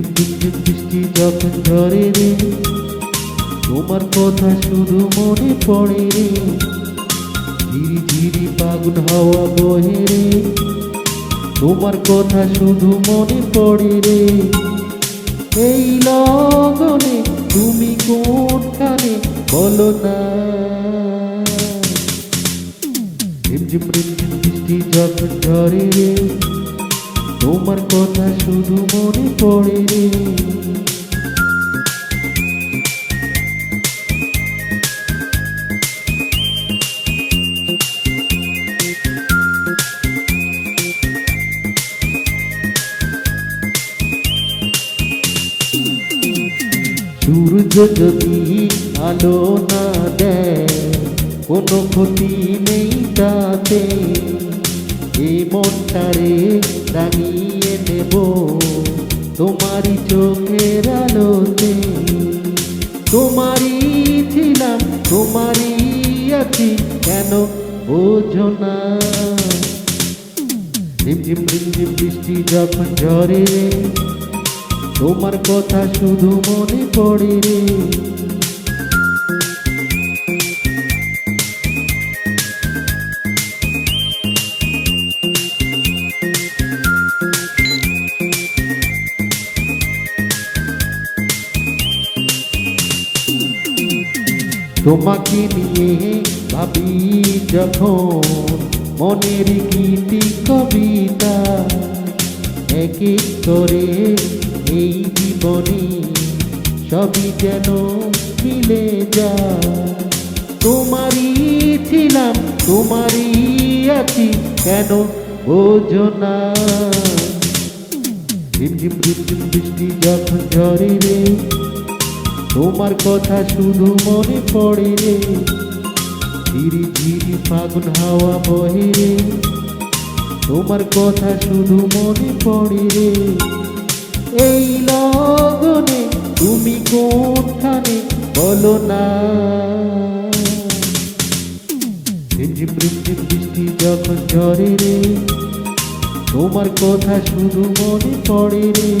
ঝিমঝিম ঝিমঝিম বৃষ্টি যখন ঝরে রে, তোমার কথা শুধু মনে পড়ে রে। ঝিরি ঝিরি ফাগুন হাওয়া বহে রে, তোমার কথা শুধু মনে পড়ে রে। এই লগনে তুমি কোনখানে বলো না? ঝিমঝিম বৃষ্টি যখন ঝরে রে তোমার কথা শুধু মনে পড়ে রে। সূর্য যদি আলো না দেয়, কোনো ক্ষতি নেই তাতে। এই মনটারে রাঙিয়ে নেব তোমারই চোখের আলোতে। তোমারই ছিলাম, তোমারই আছি, কেন বোঝো না। ঝিমঝিম রিমঝিম বৃষ্টি যখন ঝরে রে, তোমার কথা শুধু মনে পড়ে রে। তোমাকে নিয়ে ভাবি যখন মনের গীতি কবিতা এক করে এই জীবনে সবই যেন মিলে যায়। তোমারই ছিলাম, তোমারই আছি, কেন বোঝো না? ঝিমঝিম ঝিমঝিম বৃষ্টি যখন ঝরে রে তোমার কথা শুধু মনে পড়ে রে। ধীরে ধীরে ফাগুন হাওয়া বহে রে। তোমার কথা শুধু মনে পড়ে রে। এই লগনে তুমি কোনখানে বলো না। রিমঝিম রিমঝিম বৃষ্টি যখন ঝরে রে, তোমার কথা শুধু মনে পড়ে রে।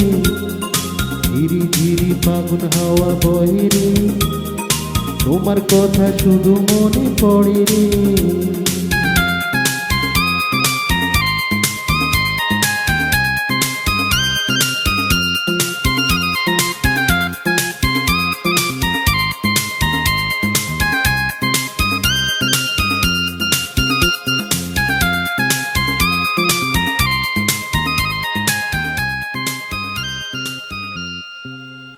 ধীরে ধীরে ফাগুন হাওয়া বয়ে রে তোমার কথা শুধু মনে পড়ে